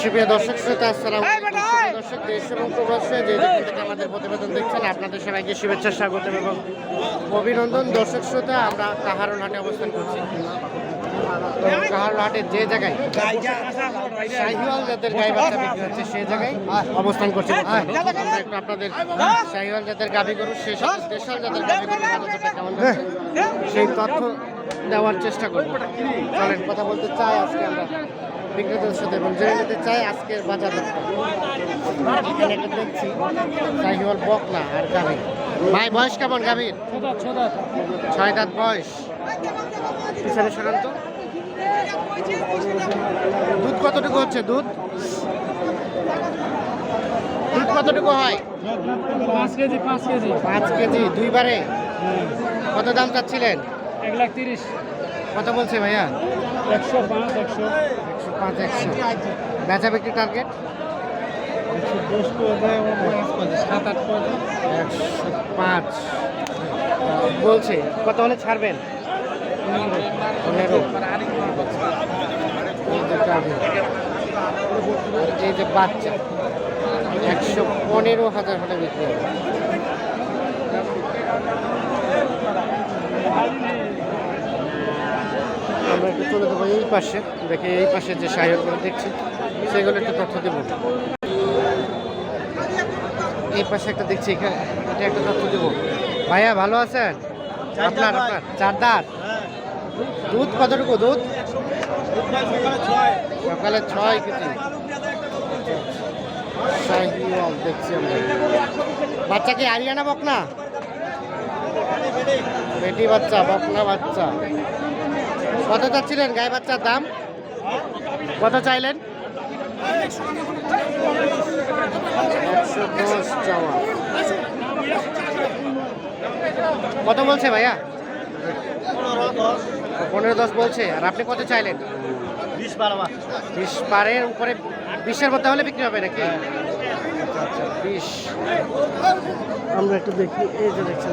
সুপ্রিয় দর্শক শ্রোতা আসসালাম দর্শক দেশ এবং প্রবাসে যে থেকে আমাদের প্রতিবেদন দেখছেন আপনাদের সবাইকে শুভেচ্ছা স্বাগত এবং অভিনন্দন। দর্শক শ্রোতা আমরা কাহারুল হাটে অবস্থান করছি। তো কাহারুল হাটের যে জায়গায় শাহিওয়াল জাতের গাই বাচ্চা বিক্রি হচ্ছে সেই জায়গায় অবস্থান করছি। বর্তমানে। একটু আপনাদের শাহিওয়াল জাতের গাভি গরু সেই সাথে দেশাল জাতের গাভি গরু কেমন সেই তথ্য দেওয়ার চেষ্টা করব। চলেন কথা বলতে চাই আজকে আমরা। বিক্রেতার সাথে এবং জেনে নিতে চাই আজকের বাজার এখানে একটা দেখছি শাহিওয়াল বকলা আর গাভি ভাই বয়স কেমন গাভীর? ছয় দাঁত বয়স। পিছনে সরান তো। দুধ কতটুকু হচ্ছে দুধ? দুধ কতটুকু হয়? পাঁচ কেজি পাঁচ কেজি। পাঁচ কেজি দুইবারে? কত দাম চাচ্ছিলেন? এক লাখ তিরিশ। কত বলছে ভাইয়া? একশো পাঁচ একশো। পাঁচ একশো বেচা বিক্রি টার্গেট একশো দশ সাত আট একশো পাঁচ। বলছে কত হলে ছাড়বেন? পনেরো। এই যে বাচ্চা একশো পনেরো হাজার হলে বিক্রি হবে। আমরা একটু চলে যাব এই পাশে। দেখে এই পাশে যে সাহেবগুলো দেখছি সেগুলো একটু তথ্য দেব। এই পাশে একটা দেখছি এখানে এটা একটা তথ্য দেব। ভাইয়া ভালো আছেন? আপনার আপনার চার দাঁত দুধ কতটুকু দুধ? সকালে ছয় কেজি। দেখছি আমরা। বাচ্চা কি আরিয়ানা বকনা? বেটি বাচ্চা বকনা বাচ্চা। কত চাচ্ছিলেন গায়ে বাচ্চার দাম? কত চাইলেন? কত বলছে ভাইয়া? পনেরো দশ বলছে। আর আপনি কত চাইলেন? বিশ বারো পারের উপরে বিশের মধ্যে হলে বিক্রি হবে নাকি? বিশ। আমরা একটু দেখি এই যে দেখছেন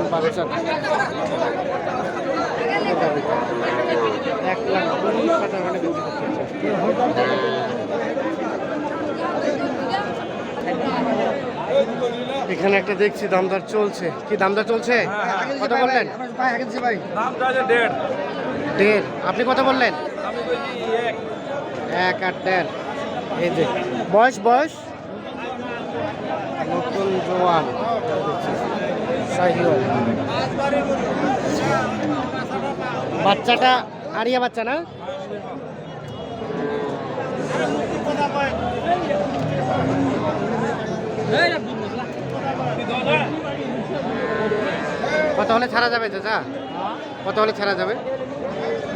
এক লাখ বিশ হাজার হলে বিক্রি করতে এখানে একটা দেখছি দামদার চলছে। কি দামদার চলছে? কত বললেন? দাম দেড়। আপনি কত বললেন? এক। আর দেড়। এই যে বয়স বয়স? নতুন জোয়ান। বাচ্চাটা আরিয়া বাচ্চা না? কত হলে ছাড়া যাবে চাচা? কত হলে ছাড়া যাবে?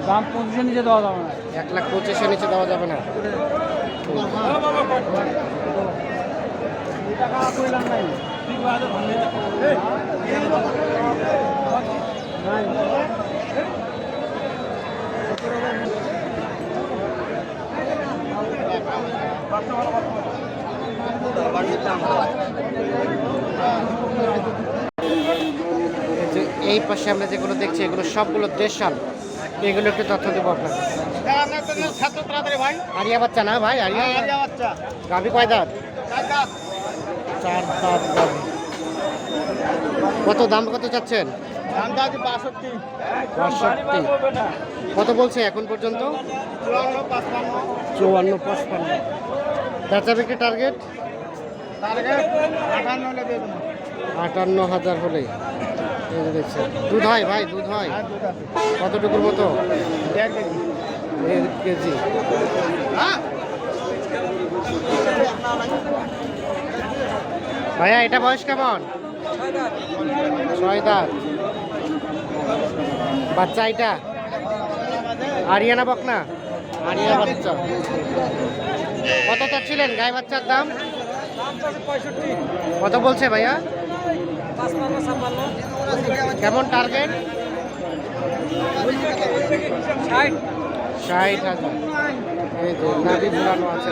দাম পঁচিশের নিচে দেওয়া যাবে না। এক লাখ পঁচিশের নিচে দেওয়া যাবে না। এই পাশে আমরা যেগুলো দেখছি, এগুলো সবগুলো দেশাল। এগুলো একটু তথ্য দেবো আপনাকে। আরিয়া বাচ্চা না ভাই? আরিয়া? বাচ্চা গাভি কয় দাঁত? চার দাঁত গাভি। কত দাম কত চাচ্ছেন? কত বলছে এখন পর্যন্ত? চুয়ান্ন, পঁচপান্ন। বেচা বিক্রি টার্গেট আটান্ন হাজার হলে এই দুধ হয় ভাই, দুধ হয়। কতটুকুর মতো? কেজি। ভাইয়া, এটা বয়স কেমন? ছয় দাঁত। বাচ্চা এটা? আরিয়ানা বকনা? আরিয়া বাচ্চা। কত চাচ্ছিলেন গায়ে বাচ্চার দাম? কত বলছে ভাইয়া? কেমন টার্গেট ষাট হাজার। এই যে নাভি ঝুলানো আছে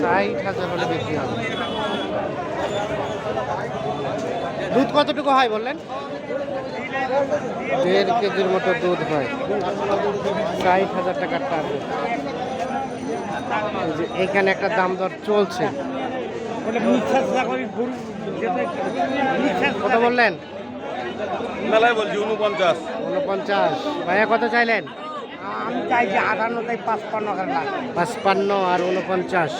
ষাট হাজার হলে বিক্রি হবে। দুধ কতটুকু হয় বললেন? দেড় কেজির মতো দুধ হয়। ষাট হাজার টাকার টার্গেট যে এখানে একটা দাম দর চলছে। কত বললেন? মেলায় বলছি উনপঞ্চাশ উনপঞ্চাশ ভাইয়া কত চাইলেন? আমি চাইছি আটান্ন তাই পাঁচপান্ন পাঁচপান্ন আর উনপঞ্চাশ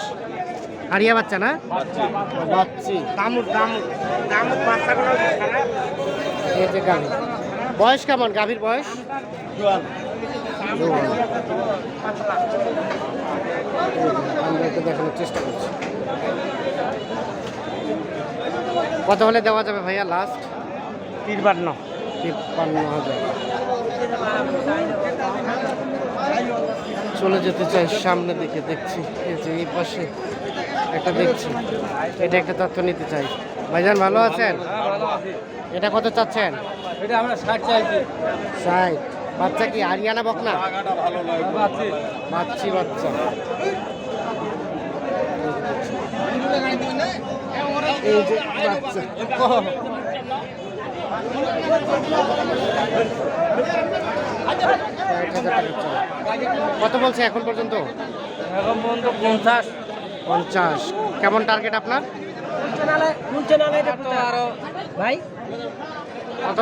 হারিয়া বাচ্চা না? এই যে গাভী। বয়স কেমন? গাভীর বয়স? আমরা একটু দেখানোর চেষ্টা করছি। কত হলে দেওয়া যাবে ভাইয়া লাস্ট তিরপান্ন। তিপ্পান্ন হাজার। চলে যেতে চাই সামনে দিকে দেখছি। এই যে এই পাশে। একটা দেখছি। এটা একটা তথ্য নিতে চাই। ভাইজান ভালো আছেন? এটা কত চাচ্ছেন? এটা আমরা ষাট চাইছি। ষাট। বাচ্চা কি আরিয়ানা বকনা? ভালো লাগে। পাচ্ছি বাচ্চি এই যে। কত বলছে এখন পর্যন্ত? এখন পর্যন্ত পঞ্চাশ। পঞ্চাশ। কেমন টার্গেট আপনার? আরও ভাই? কত?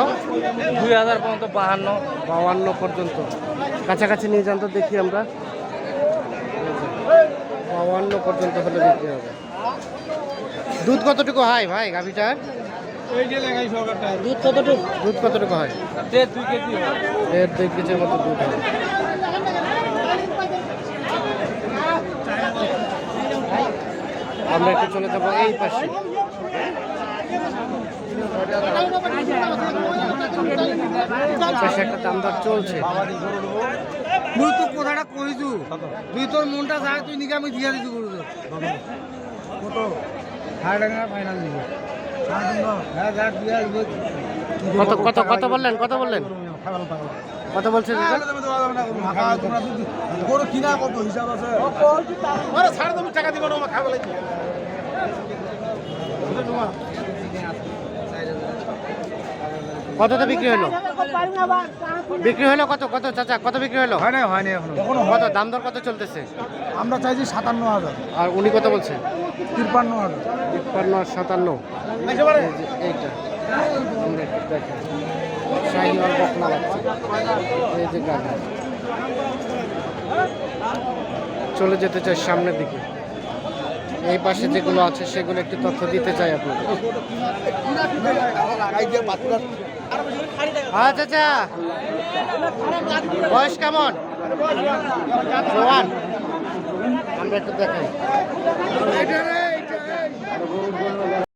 দুই হাজার পর্যন্ত বাহান্ন। বাউান্ন পর্যন্ত। কাছাকাছি নিয়ে যান তো দেখি আমরা। বাউান্ন পর্যন্ত হলে বিক্রি হবে। দুধ কতটুকু হয় ভাই গাভিটার দুধ কতটুকু? দুধ কতটুকু হয়? দেড় দুই কেজি হয়। দেড় দুই কেজির মতো দুধ হয়। আমরা একটু চলে যাব এই পাশে। এই একটা দাম দর চলছে। তুই তো কথাটা কইছু তুই তোর মনটা যায় তুই নিকে আমি দিয়া দিছি গুরু কত ষাট ফাইনাল দিব হ্যাঁ দিয়া কত কত কত বললেন কত বললেন? কত বলছেন গরু কিনা কত হিসাব আছে আরে সাড়ে তুমি টাকা দিব না খাবে লাগবে কততে বিক্রি হলো? বিক্রি হলো কত কত চাচা কত বিক্রি হলো? হয় না হয় না এখনও। কত দাম দর কত চলতেছে? আমরা চাইছি সাতান্ন হাজার। আর উনি কত বলছে তিপ্পান্ন হাজার। তিপ্পান্ন আর সাতান্ন। এইটা। চলে যেতে চাই সামনের দিকে। এই পাশে যেগুলো আছে, সেগুলো একটু তথ্য দিতে চাই আপনাদের। হ্যাঁ চাচা। বয়স কেমন? আমরা একটু দেখাই।